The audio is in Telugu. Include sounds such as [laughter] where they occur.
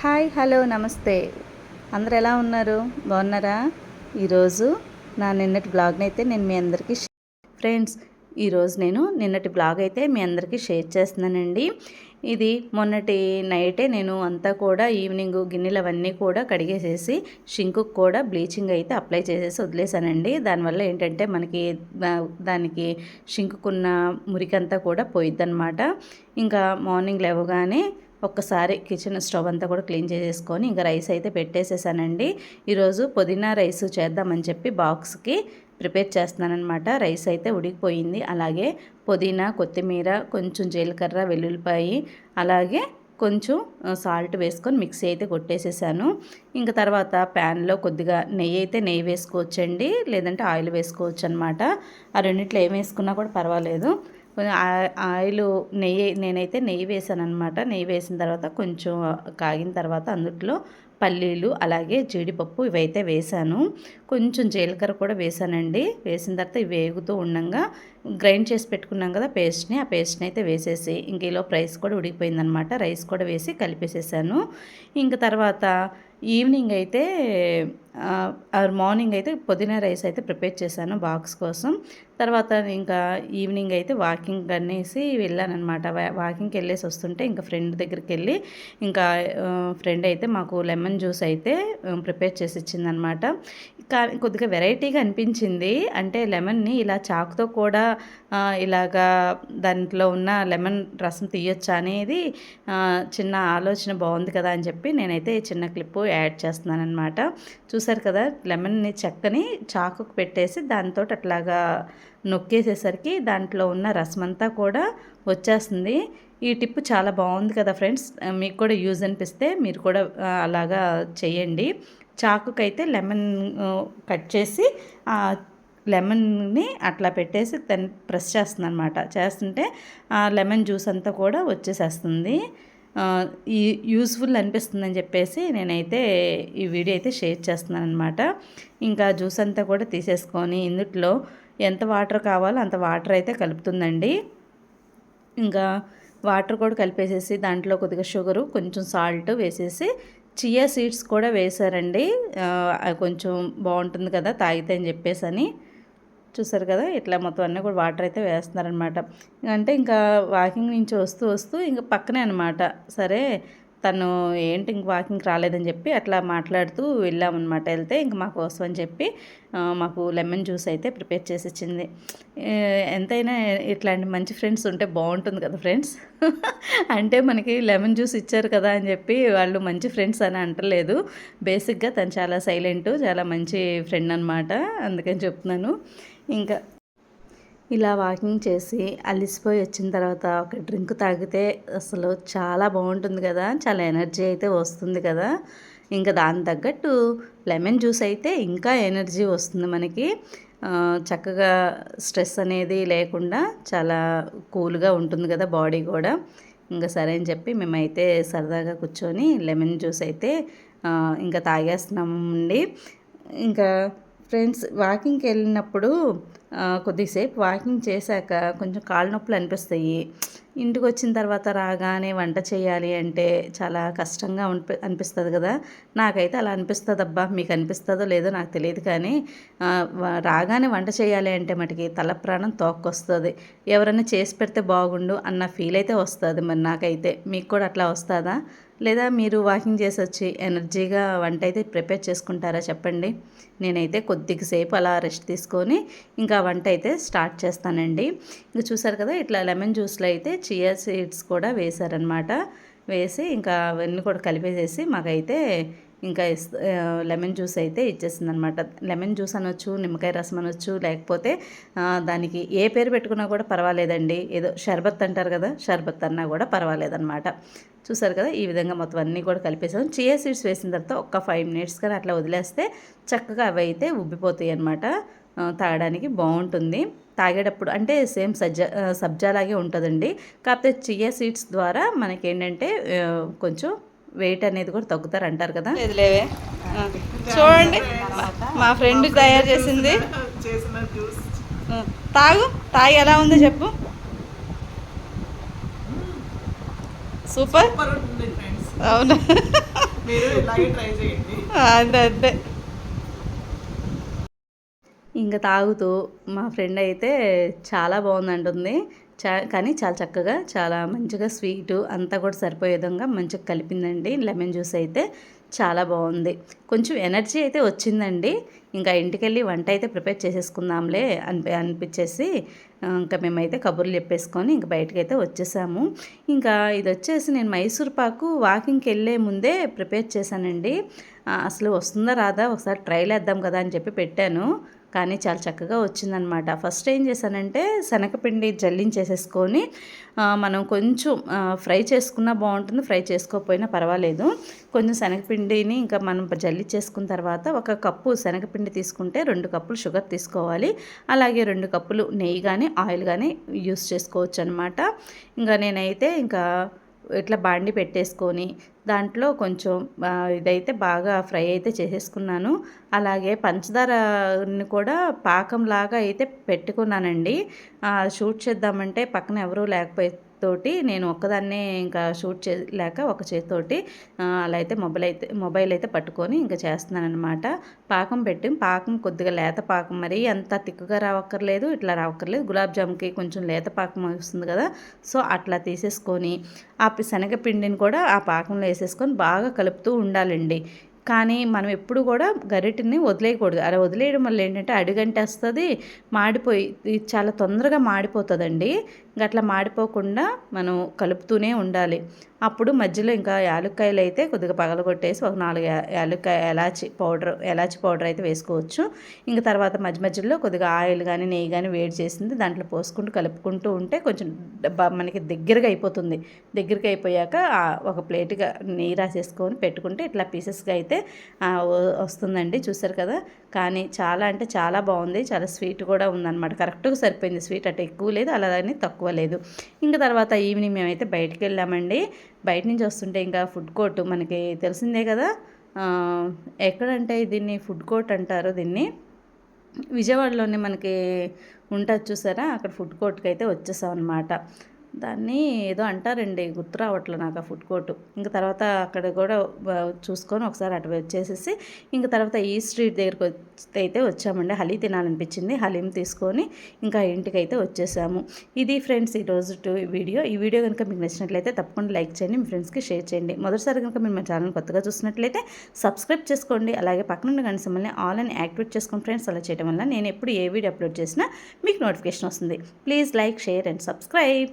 హాయ్ హలో నమస్తే. అందరు ఎలా ఉన్నారు? బాగున్నారా? ఈరోజు నా నిన్నటి బ్లాగ్ని అయితే నేను మీ అందరికీ ఫ్రెండ్స్ ఈరోజు నేను నిన్నటి బ్లాగ్ అయితే మీ అందరికీ షేర్ చేస్తున్నానండి. ఇది మొన్నటి నైటే నేను అంతా కూడా ఈవినింగ్ గిన్నెలు అవన్నీ కూడా కడిగేసేసి షింకుకు కూడా బ్లీచింగ్ అయితే అప్లై చేసేసి వదిలేసానండి దానివల్ల ఏంటంటే మనకి దానికి షింకుకున్న మురికంతా కూడా పోయిద్దనమాట ఇంకా మార్నింగ్ లేవగానే ఒక్కసారి కిచెన్ స్టవ్ అంతా కూడా క్లీన్ చేసేసుకొని ఇంకా రైస్ అయితే పెట్టేసేసానండి. ఈరోజు పుదీనా రైస్ చేద్దామని చెప్పి బాక్స్కి ప్రిపేర్ చేస్తున్నానమాట రైస్ అయితే ఉడికిపోయింది. అలాగే పుదీనా కొత్తిమీర కొంచెం జీలకర్ర వెల్లుల్లిపాయి అలాగే కొంచెం సాల్ట్ వేసుకొని మిక్సీ అయితే కొట్టేసేసాను. ఇంకా తర్వాత ప్యాన్లో కొద్దిగా నెయ్యి అయితే నెయ్యి వేసుకోవచ్చండి. లేదంటే ఆయిల్ వేసుకోవచ్చు అనమాట ఆ రెండిట్లో ఏం వేసుకున్నా కూడా పర్వాలేదు. ఆయిల్ నెయ్యి నేనైతే నెయ్యి వేసాను అనమాట నెయ్యి వేసిన తర్వాత కొంచెం కాగిన తర్వాత అందులో పల్లీలు అలాగే జీడిపప్పు ఇవైతే వేసాను. కొంచెం జీలకర్ర కూడా వేసానండి. వేసిన తర్వాత ఇవి వేగుతూ ఉండంగా గ్రైండ్ చేసి పెట్టుకున్నాం కదా పేస్ట్ని ఆ పేస్ట్ని అయితే వేసేసి ఇంక ఇలా రైస్ కూడా ఉడికిపోయిందనమాట రైస్ కూడా వేసి కలిపేసేసాను. ఇంక తర్వాత ఈవినింగ్ అయితే ఆర్ మార్నింగ్ అయితే పుదీనా రైస్ అయితే ప్రిపేర్ చేశాను బాక్స్ కోసం. తర్వాత ఇంకా ఈవినింగ్ అయితే వాకింగ్ అనేసి వెళ్ళానమాట వాకింగ్కి వెళ్ళేసి వస్తుంటే ఇంకా ఫ్రెండ్ దగ్గరికి వెళ్ళి ఇంకా ఫ్రెండ్ అయితే మాకు లెమన్ జ్యూస్ అయితే ప్రిపేర్ చేసి ఇచ్చిందనమాట కానీ కొద్దిగా వెరైటీగా అనిపించింది. అంటే లెమన్ని ఇలా చాకుతో కూడా ఇలాగా దాంట్లో ఉన్న లెమన్ రసం తీయొచ్చా అనేది చిన్న ఆలోచన బాగుంది కదా అని చెప్పి నేనైతే ఈ చిన్న క్లిప్పు యాడ్ చేస్తున్నాను అనమాట చూసారు కదా లెమన్ని చెక్కని చాకుకు పెట్టేసి దాంతో అట్లాగా నొక్కేసేసరికి దాంట్లో ఉన్న రసం అంతా కూడా వచ్చేస్తుంది. ఈ టిప్ చాలా బాగుంది కదా ఫ్రెండ్స్. మీకు కూడా యూజ్ అనిపిస్తే మీరు కూడా అలాగా చేయండి. చాకుకైతే లెమన్ కట్ చేసి లెమన్ని అట్లా పెట్టేసి దాన్ని ప్రెస్ చేస్తుంది అనమాట చేస్తుంటే ఆ లెమన్ జ్యూస్ అంతా కూడా వచ్చేసేస్తుంది. ఈ యూస్ఫుల్ అనిపిస్తుందని చెప్పేసి నేనైతే ఈ వీడియో అయితే షేర్ చేస్తున్నాను అనమాట ఇంకా జ్యూస్ అంతా కూడా తీసేసుకొని ఇందుట్లో ఎంత వాటర్ కావాలో అంత వాటర్ అయితే కలుపుతుందండి. ఇంకా వాటర్ కూడా కలిపేసేసి దాంట్లో కొద్దిగా షుగరు కొంచెం సాల్ట్ వేసేసి చియా సీడ్స్ కూడా వేశారండి. అది కొంచెం బాగుంటుంది కదా తాగితే అని చెప్పేసి అని చూసారు కదా ఇట్లా మొత్తం అన్నీ కూడా వాటర్ అయితే వేస్తున్నారనమాట అంటే ఇంకా వాకింగ్ నుంచి వస్తూ వస్తూ ఇంకా పక్కనే అనమాట సరే తను ఏంటి ఇంక వాకింగ్ రాలేదని చెప్పి అట్లా మాట్లాడుతూ వెళ్ళామన్నమాట. వెళ్తే ఇంక మా కోసం అని చెప్పి మాకు లెమన్ జ్యూస్ అయితే ప్రిపేర్ చేసి ఇచ్చింది ఎంతైనా ఇట్లాంటి మంచి ఫ్రెండ్స్ ఉంటే బాగుంటుంది కదా ఫ్రెండ్స్ [laughs] అంటే మనకి లెమన్ జ్యూస్ ఇచ్చారు కదా అని చెప్పి వాళ్ళు మంచి ఫ్రెండ్స్ అని అంటలేదు. బేసిక్గా తను చాలా సైలెంట్ చాలా మంచి ఫ్రెండ్ అనమాట అందుకని చెప్తున్నాను. ఇంకా ఇలా వాకింగ్ చేసి అలిసిపోయి వచ్చిన తర్వాత ఒక డ్రింక్ తాగితే అసలు చాలా బాగుంటుంది కదా చాలా ఎనర్జీ అయితే వస్తుంది కదా. ఇంకా దాని తగ్గట్టు లెమన్ జ్యూస్ అయితే ఇంకా ఎనర్జీ వస్తుంది మనకి. చక్కగా స్ట్రెస్ అనేది లేకుండా చాలా కూల్గా ఉంటుంది కదా బాడీ కూడా. ఇంకా సరే అని చెప్పి మేమైతే సరదాగా కూర్చొని లెమన్ జ్యూస్ అయితే ఇంకా ఇంకా తాగేస్తున్నామండి ఇంకా ఫ్రెండ్స్ వాకింగ్కి వెళ్ళినప్పుడు కొద్దిసేపు వాకింగ్ చేశాక కొంచెం కాళ్ళ నొప్పులు అనిపిస్తాయి. ఇంటికి వచ్చిన తర్వాత రాగానే వంట చేయాలి అంటే చాలా కష్టంగా అనిపి అనిపిస్తుంది కదా. నాకైతే అలా అనిపిస్తుంది అబ్బా మీకు అనిపిస్తుందో లేదో నాకు తెలియదు కానీ రాగానే వంట చేయాలి అంటే మటుకి తల ప్రాణం తోక్కొస్తుంది. ఎవరైనా చేసి పెడితే బాగుండు అన్న ఫీల్ అయితే వస్తుంది మరి నాకైతే. మీకు కూడా అట్లా వస్తుందా? లేదా మీరు వాకింగ్ చేసి వచ్చి ఎనర్జీగా వంట అయితే ప్రిపేర్ చేసుకుంటారా చెప్పండి. నేనైతే కొద్దిసేపు అలా రెస్ట్ తీసుకొని ఇంకా వంట అయితే స్టార్ట్ చేస్తానండి. ఇంకా చూసారు కదా ఇట్లా లెమన్ జ్యూస్లో అయితే చియా సీడ్స్ కూడా వేశారనమాట వేసి ఇంకా అవన్నీ కూడా కలిపేసేసి మాకైతే ఇంకా లెమన్ జ్యూస్ అయితే ఇచ్చేసింది అనమాట లెమన్ జ్యూస్ అనొచ్చు నిమ్మకాయ రసం అనొచ్చు లేకపోతే దానికి ఏ పేరు పెట్టుకున్నా కూడా పర్వాలేదండి. ఏదో షర్బత్ అంటారు కదా షర్బత్ అన్నా కూడా పర్వాలేదన్నమాట. చూసారు కదా ఈ విధంగా మొత్తం అన్నీ కూడా కలిపేసాం. చియా సీడ్స్ వేసిన తర్వాత ఒక ఫైవ్ మినిట్స్ కానీ అట్లా వదిలేస్తే చక్కగా అవి అయితే ఉబ్బిపోతాయి అనమాట తాగడానికి బాగుంటుంది. తాగేటప్పుడు అంటే సేమ్ సజ్జా సబ్జాలాగే ఉంటుందండి. కాకపోతే చియా సీడ్స్ ద్వారా మనకేంటంటే ఆ, కొంచెం వెయిట్ అనేది కూడా తగ్గుతారు అంటారు కదా లేదులేవే ఆ, చూడండి. మా ఫ్రెండ్ తయారు చేసింది. చేసిన జ్యూస్ ఆ, తాగు. తాగి ఎలా ఉందో చెప్పు. సూపర్. సూపర్ ఉంటుంది ఫ్రెండ్స్ అవును? మీరు ఇలాగే ట్రై చేయండి. అంతే అంతే ఇంకా తాగుతూ మా ఫ్రెండ్ అయితే చాలా బాగుంది అంటుంది చా కానీ చాలా చక్కగా చాలా మంచిగా స్వీటు అంతా కూడా సరిపోయే విధంగా మంచిగా కలిపిందండి. లెమన్ జ్యూస్ అయితే చాలా బాగుంది. కొంచెం ఎనర్జీ అయితే వచ్చిందండి. ఇంకా ఇంటికి వెళ్ళి వంట అయితే ప్రిపేర్ చేసేసుకుందాంలే అనిపి అనిపించేసి ఇంకా మేమైతే కబుర్లు చెప్పేసుకొని ఇంకా బయటకు అయితే వచ్చేసాము. ఇంకా ఇది వచ్చేసి నేను మైసూర్ పాకు వాకింగ్కి వెళ్ళే ముందే ప్రిపేర్ చేశానండి. అసలు వస్తుందా రాదా? ఒకసారి ట్రైల్ వేద్దాం కదా అని చెప్పి పెట్టాను. కానీ చాలా చక్కగా వచ్చిందనమాట. ఫస్ట్ ఏం చేశానంటే శనగపిండి జల్లించేసేసుకొని మనం కొంచెం ఫ్రై చేసుకున్నా బాగుంటుంది ఫ్రై చేసుకోకపోయినా పర్వాలేదు. కొంచెం శనగపిండిని ఇంకా మనం జల్లించేసుకున్న తర్వాత ఒక కప్పు శనగపిండి తీసుకుంటే రెండు కప్పులు షుగర్ తీసుకోవాలి. అలాగే రెండు కప్పులు నెయ్యి కానీ ఆయిల్ కానీ యూస్ చేసుకోవచ్చు అనమాట ఇంకా నేనైతే ఇంకా ఇట్లా బాండి పెట్టేసుకొని దాంట్లో కొంచెం ఇదైతే బాగా ఫ్రై అయితే చేసేసుకున్నాను. అలాగే పంచదారని కూడా పాకంలాగా అయితే పెట్టుకున్నానండి. షూట్ చేద్దామంటే పక్కన ఎవరూ లేకపోయి తోటి నేను ఒక్కదాన్నే ఇంకా షూట్ చేయలేక ఒక చేతితోటి అలా అయితే మొబైల్ అయితే మొబైల్ అయితే పట్టుకొని ఇంకా చేస్తున్నాను అనమాట పాకం పెట్టి. పాకం కొద్దిగా లేత పాకం. మరి అంత తిక్కుగా రావక్కర్లేదు ఇట్లా రావక్కర్లేదు. గులాబ్ జామ్కి కొంచెం లేత పాకం వస్తుంది కదా. సో అట్లా తీసేసుకొని ఆ పి- శనగపిండిని కూడా ఆ పాకంలో వేసేసుకొని బాగా కలుపుతూ ఉండాలండి. కానీ మనం ఎప్పుడు కూడా గరిటిని వదిలేయకూడదు. అలా వదిలేయడం వల్ల ఏంటంటే అడుగంటేస్తుంది మాడిపోయి ఇది చాలా తొందరగా మాడిపోతుందండి. గట్లా మాడిపోకుండా మనం కలుపుతూనే ఉండాలి. అప్పుడు మధ్యలో ఇంకా యాలక్కాయలు అయితే కొద్దిగా పగలగొట్టేసి ఒక నాలుగు యాలుక్కాయ యాలక్కాయ ఎలాచి పౌడర్ ఎలాచి పౌడర్ అయితే వేసుకోవచ్చు. ఇంకా తర్వాత మధ్య మధ్యలో కొద్దిగా ఆయిల్ కానీ నెయ్యి కానీ వేడి చేసింది దాంట్లో పోసుకుంటూ కలుపుకుంటూ ఉంటే కొంచెం మనకి దగ్గరగా అయిపోతుంది. దగ్గరగా అయిపోయాక ఒక ప్లేట్గా నెయ్యి రాసేసుకొని పెట్టుకుంటే ఇట్లా పీసెస్గా అయితే వస్తుందండి. చూసారు కదా? కానీ చాలా అంటే చాలా బాగుంది. చాలా స్వీట్ కూడా ఉందన్నమాట. కరెక్ట్గా సరిపోయింది స్వీట్. అటు ఎక్కువ లేదు అలాగని తక్కువ లేదు. ఇంకా తర్వాత ఈవినింగ్ మేమైతే బయటికి వెళ్ళామండి. బయట నుంచి వస్తుంటే ఇంకా ఫుడ్ కోర్ట్ మనకి తెలిసిందే కదా. ఎక్కడంటే దీన్ని ఫుడ్ కోర్ట్ అంటారు దీన్ని. విజయవాడలోనే మనకి ఉంటుంది చూసారా? అక్కడ ఫుడ్ కోర్ట్కి అయితే వచ్చేసాం అనమాట దాన్ని ఏదో అంటారండి గుర్తు రావట్లే నాకు ఆ ఫుడ్ కోర్టు. ఇంకా తర్వాత అక్కడ కూడా చూసుకొని ఒకసారి అటు వచ్చేసేసి ఇంకా తర్వాత ఈ స్ట్రీట్ దగ్గరికి వచ్చి అయితే వచ్చామండి. హలీ తినాలనిపించింది. హలీం తీసుకొని ఇంకా ఇంటికి అయితే వచ్చేసాము. ఇది ఫ్రెండ్స్ ఈరోజు వీడియో. ఈ వీడియో కనుక మీకు నచ్చినట్లయితే తప్పకుండా లైక్ చేయండి మీ ఫ్రెండ్స్కి షేర్ చేయండి. మొదటిసారి కనుక మీరు మా ఛానల్ కొత్తగా చూసినట్లయితే సబ్స్క్రైబ్ చేసుకోండి. అలాగే పక్కన ఉన్న గంట సింబల్ని ఆల్ అని యాక్టివేట్ చేసుకోండి ఫ్రెండ్స్. అలా చేయడం వల్ల నేను ఎప్పుడు ఏ వీడియో అప్లోడ్ చేసినా మీకు నోటిఫికేషన్ వస్తుంది. Please like share and subscribe.